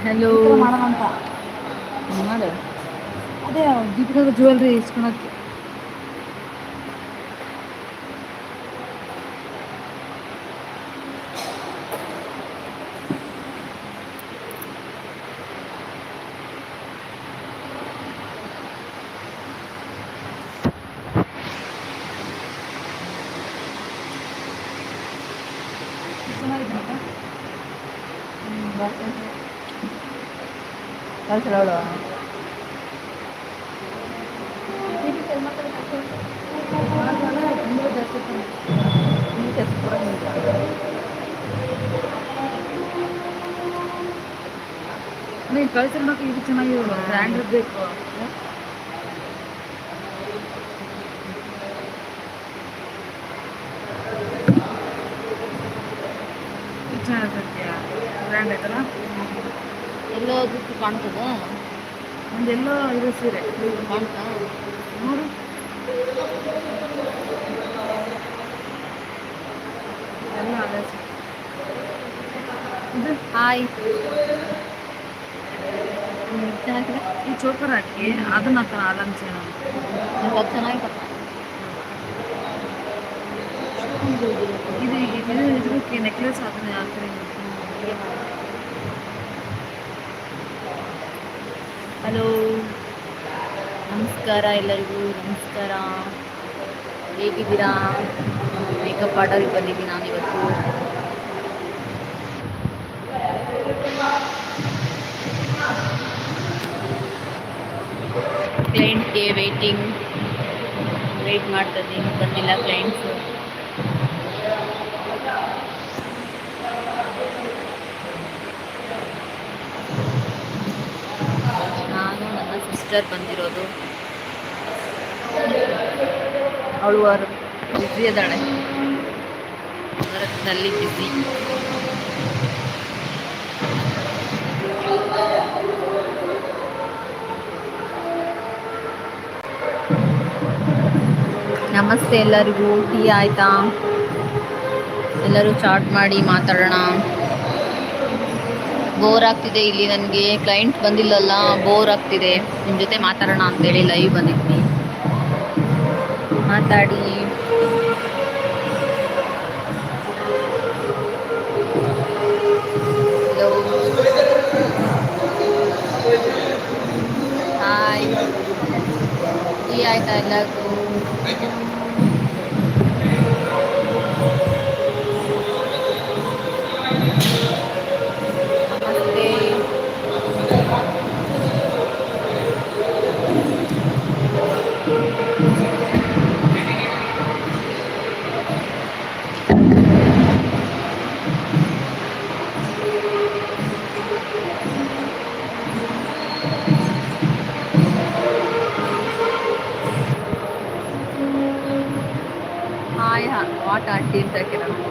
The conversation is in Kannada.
ಹಲೋ ಈ ತರ ಮಾಡೋಣ ಅಂತ ಮಾಡು ಅದೇ ದೀಪಿಕಾ ಜ್ಯುವೆಲರಿ ಇಸ್ಕೊಳಕ್ಕೆ ಚೆನ್ನಾಗಿದ್ಯಾ అసలు నేను కలిసి మాకు ఇది చిన్న బ్రాండ్ hmm. ఎక్కువ. ಎಲ್ಲೋ ಕಾಣ್ತದೆ ಒಂದೆಲ್ಲೋ ಇದು ಸೀರೆ ಕಾಣ್ತಾ ನೋಡು ಎಲ್ಲ ಅದೇ. ಇದು ಹಾಯ್ ಈ ಚೋಕರ್ ಹಾಕಿ ಅದನ್ನ ಹಾಕೋಣ ಅಲಂಚೆ ಚೆನ್ನಾಗಿ ಚೆನ್ನಾಗಿತ್ತಪ್ಪ ಇದು ಇದು ಇದಕ್ಕೆ ನೆಕ್ಲೆಸ್ ಅದನ್ನ ಹಾಕ್ತಾರೆ ಹಲೋ. ನಮಸ್ಕಾರ ಎಲ್ಲರಿಗೂ. ನಮಸ್ಕಾರ. ಹೇಗಿದ್ದೀರಾ? ಮೇಕಪ್ ಆರ್ಡರ್ಗೆ ಬಂದಿದ್ದೀನಿ ನಾನಿವತ್ತು ಕ್ಲೈಂಟ್ಗೆ ವೇಟಿಂಗ್ ವೇಟ್ ಮಾಡ್ತಾ ಇದ್ದೀನಿ. ಬಂದಿಲ್ಲ ಕ್ಲೈಂಟ್ಸು ಸಿಸ್ಟರ್ ಬಂದಿರೋದು. ಅವಳು ಅವರು ಬ್ಯುಸಿ ಇದ್ದಾಳೆ. ವರ್ಕ್ನಲ್ಲಿ ಬ್ಯುಸಿ ನಮಸ್ತೆ ಎಲ್ಲರಿಗೂ, ಟೀ ಆಯ್ತಾ? ಎಲ್ಲರೂ ಚಾಟ್ ಮಾಡಿ ಮಾತಾಡೋಣ. ಬೋರ್ ಆಗ್ತಿದೆ. ಇಲ್ಲಿ ನನಗೆ ಕ್ಲೈಂಟ್ ಬಂದಿಲ್ಲಲ್ಲ ಬೋರ್ ಆಗ್ತಿದೆ. ನಿಮ್ಮ ಜೊತೆ ಮಾತಾಡೋಣ ಅಂತೇಳಿ ಲೈವ್ ಬಂದಿದ್ವಿ. ಮಾತಾಡಿ. ಹಾಯ್ ಆಯ್ತಾ ಎಲ್ಲರಿಗೂ? feedback en algún